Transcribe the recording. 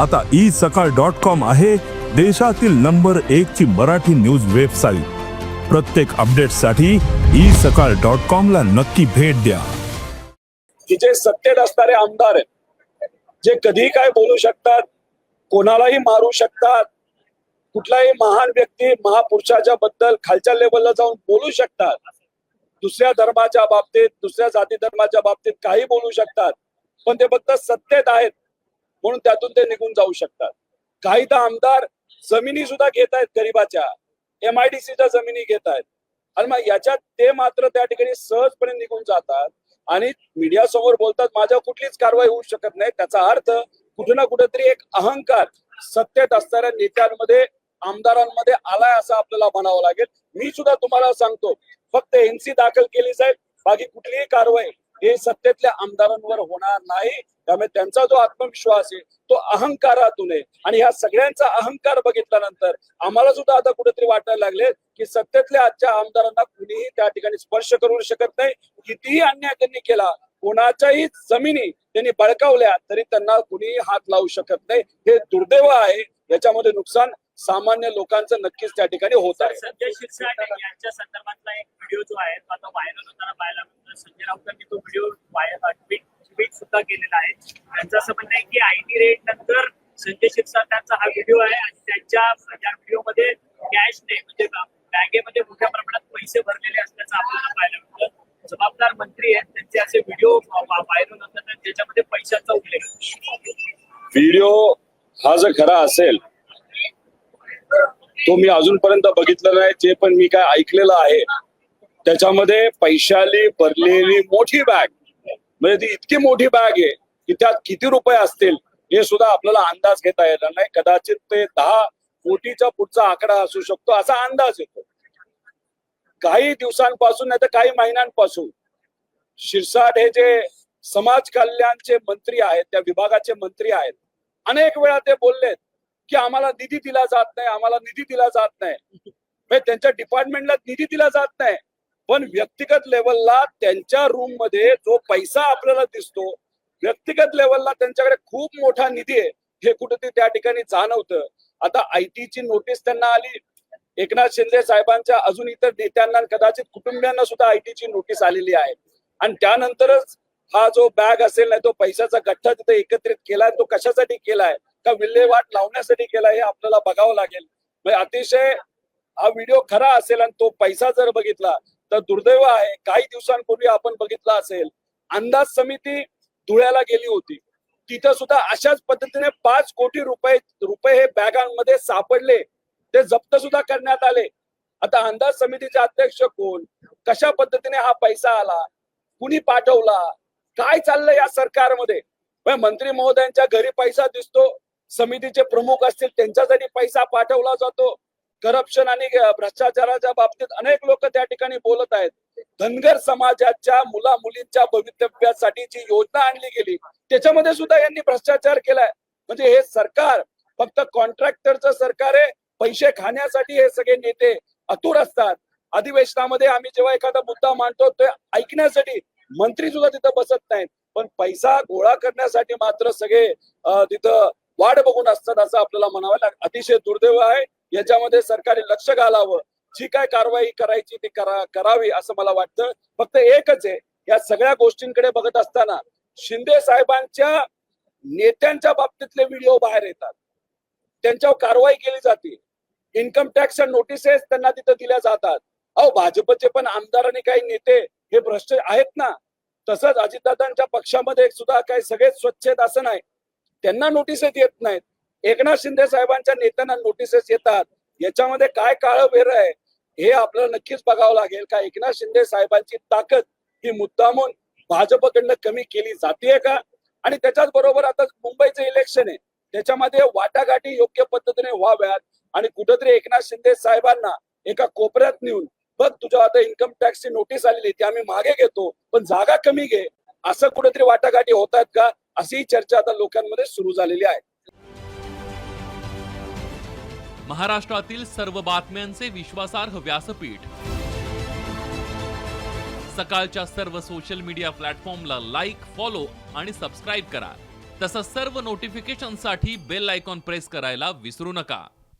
आता ई सकाळ dot com आहे देशातील नंबर एक ची मराठी न्यूज वेबसाईट. प्रत्येक अपडेटसाठी ई सकाळ डॉट कॉम ला नक्की भेट द्या. की जे सत्तेत असणारे आमदार आहेत जे कधीही काय बोलू शकतात कोणालाही मारू शकतात कुठलाही महान व्यक्ती महापुरुषाच्या बद्दल खालच्या लेवलला जाऊन बोलू शकतात दुसऱ्या धर्माच्या बाबतीत दुसऱ्या जाती धर्माच्या बाबतीत काही बोलू शकतात पण ते फक्त सत्तेत आहेत. म्हणून त्यातून ते निघून जाऊ शकतात. काही तर आमदार जमिनी सुद्धा घेत आहेत गरीबाच्या. एम आय डी सीच्या जमिनी घेत आहेत. आणि मग याच्यात ते मात्र त्या ठिकाणी सहजपणे निघून जातात. आणि मीडिया समोर बोलतात माझ्या कुठलीच कारवाई होऊ शकत नाही. त्याचा अर्थ कुठे ना कुठेतरी एक अहंकार सत्तेत असणाऱ्या नेत्यांमध्ये आमदारांमध्ये आलाय असं आपल्याला म्हणावं लागेल. मी सुद्धा तुम्हाला सांगतो फक्त एनसी दाखल केली जाईल बाकी कुठलीही कारवाई हे सत्तेतल्या आमदारांवर होणार नाही. त्यामुळे त्यांचा जो आत्मविश्वास आहे तो अहंकारातून आहे. आणि ह्या सगळ्यांचा अहंकार बघितल्यानंतर आम्हाला सुद्धा आता कुठेतरी वाटायला लागले की सत्तेतल्या आजच्या आमदारांना कुणीही त्या ठिकाणी स्पर्श करू शकत नाही. कितीही अन्याय त्यांनी केला कोणाच्याही जमिनी त्यांनी बळकावल्या तरी त्यांना कुणीही हात लावू शकत नाही. हे दुर्दैव आहे. याच्यामध्ये नुकसान सामान्य लोकांचं नक्कीच त्या ठिकाणी होत आहे. संजय शिरसाट यांच्या संदर्भातला एक व्हिडिओ जो आहे तो आता व्हायरल होताना पाहायला मिळतो संजय राऊतांनी तो व्हिडिओ ट्विट सुद्धा केलेला आहे. त्यांचं असं म्हणणं आहे की आयटी रेट नंतर संजय शिरसाटांचा हा व्हिडिओ आहे आणि त्यांच्या या व्हिडिओमध्ये कॅशने म्हणजे बँकेमध्ये मोठ्या प्रमाणात पैसे भरलेले असल्याचं आपल्याला पाहायला मिळतं जबाबदार मंत्री आहेत त्यांचे असे व्हिडिओ व्हायरल होतात ज्याच्यामध्ये पैशाचा उल्लेख. व्हिडिओ हा जर खरा असेल तो मी अजूनपर्यंत बघितलं नाही जे पण मी काय ऐकलेलं आहे त्याच्यामध्ये पैशाली भरलेली मोठी बॅग म्हणजे ती इतकी मोठी बॅग आहे की त्यात किती रुपये असतील हे सुद्धा आपल्याला अंदाज घेता येणार नाही. कदाचित ते दहा कोटीचा पुढचा आकडा असू शकतो असा अंदाज येतो. काही दिवसांपासून नाही तर काही महिन्यांपासून शिरसाट हे जे समाज कल्याणचे मंत्री आहेत त्या विभागाचे मंत्री आहेत अनेक वेळा ते बोललेत की आम्हाला निधी दिला जात नाही आम्हाला निधी दिला जात नाही. म्हणजे त्यांच्या डिपार्टमेंटला निधी दिला जात नाही. पण व्यक्तिगत लेवलला त्यांच्या रूममध्ये जो पैसा आपल्याला दिसतो व्यक्तिगत लेवलला त्यांच्याकडे खूप मोठा निधी आहे. हे कुठेतरी त्या ठिकाणी जाणवतं. आता आयटीची नोटीस त्यांना आली. एकनाथ शिंदे साहेबांच्या अजून इतर नेत्यांना कदाचित कुटुंबियांना सुद्धा आयटीची नोटीस आलेली आहे. आणि त्यानंतरच हा जो बॅग असेल नाही तो पैशाचा गठ्ठा तिथे एकत्रित केलाय तो कशासाठी केलाय? का विल्हेवाट लावण्यासाठी केला हे आपल्याला बघावं लागेल. म्हणजे अतिशय हा व्हिडिओ खरा असेल आणि तो पैसा जर बघितला तर दुर्दैव आहे. काही दिवसांपूर्वी आपण बघितला असेल अंदाज समिती धुळ्याला गेली होती. तिथं सुद्धा अशाच पद्धतीने पाच कोटी रुपये रुपये हे बॅगांमध्ये सापडले. ते जप्त सुद्धा करण्यात आले. आता अंदाज समितीचे अध्यक्ष कोण? कशा पद्धतीने हा पैसा आला? कुणी पाठवला? काय चाललंय या सरकारमध्ये? मंत्री महोदयांच्या घरी पैसा दिसतो समितीचे प्रमुख असतील त्यांच्यासाठी पैसा पाठवला जातो करप्शन आणि भ्रष्टाचाराच्या बाबतीत अनेक लोक त्या ठिकाणी बोलत आहेत. धनगर समाजाच्या मुला मुलींच्या भवितव्यासाठी जी योजना आणली गेली त्याच्यामध्ये सुद्धा यांनी भ्रष्टाचार केलाय. म्हणजे हे सरकार फक्त कॉन्ट्रॅक्टरचं सरकार आहे पैसे खाण्यासाठी हे सगळे नेते अतुर असतात. अधिवेशनामध्ये आम्ही जेव्हा एखादा मुद्दा मांडतो ते ऐकण्यासाठी मंत्री सुद्धा तिथं बसत नाहीत. पण पैसा गोळा करण्यासाठी मात्र सगळे तिथं वाट बघून असतात असं आपल्याला म्हणावं लागतं अतिशय दुर्दैव आहे. याच्यामध्ये सरकारने लक्ष घालावं. जी काय कारवाई करायची ती करा करावी असं मला वाटतं. फक्त एकच आहे या सगळ्या गोष्टींकडे बघत असताना शिंदे साहेबांच्या नेत्यांच्या बाबतीतले व्हिडिओ बाहेर येतात. त्यांच्यावर कारवाई केली जाते. इन्कम टॅक्सच्या नोटिसेस त्यांना तिथं दिल्या जातात. अहो भाजपचे पण आमदार आणि काही नेते हे भ्रष्ट आहेत ना? तसंच अजितदादांच्या पक्षामध्ये सुद्धा काही सगळेच स्वच्छ आहेत असं नाही. त्यांना नोटिसेस येत नाहीत. एकनाथ शिंदे साहेबांच्या नेत्यांना नोटीसेस येतात. याच्यामध्ये काय काळ बेर आहे हे आपल्याला नक्कीच बघावं लागेल का? एकनाथ शिंदे साहेबांची ताकद ही मुद्दामून भाजपकडनं कमी केली जाते का? आणि त्याच्याच बरोबर आता मुंबईचं इलेक्शन आहे. त्याच्यामध्ये वाटाघाटी योग्य पद्धतीने व्हाव्यात आणि कुठेतरी एकनाथ शिंदे साहेबांना एका कोपऱ्यात नेऊन बघ तुझ्या आता इन्कम टॅक्सची नोटीस आलेली ती आम्ही मागे घेतो पण जागा कमी घे. असं कुठेतरी वाटाघाटी होत आहेत का? अशी चर्चा आता लोकांमध्ये सुरू झालेली आहे. महाराष्ट्रातील सर्व बातम्यांचे विश्वासार्ह व्यासपीठ. सकाळच्या सर्व सोशल मीडिया प्लॅटफॉर्मला लाईक फॉलो आणि सबस्क्राईब करा. तसंच सर्व नोटिफिकेशनसाठी बेल आयकॉन प्रेस करायला विसरू नका.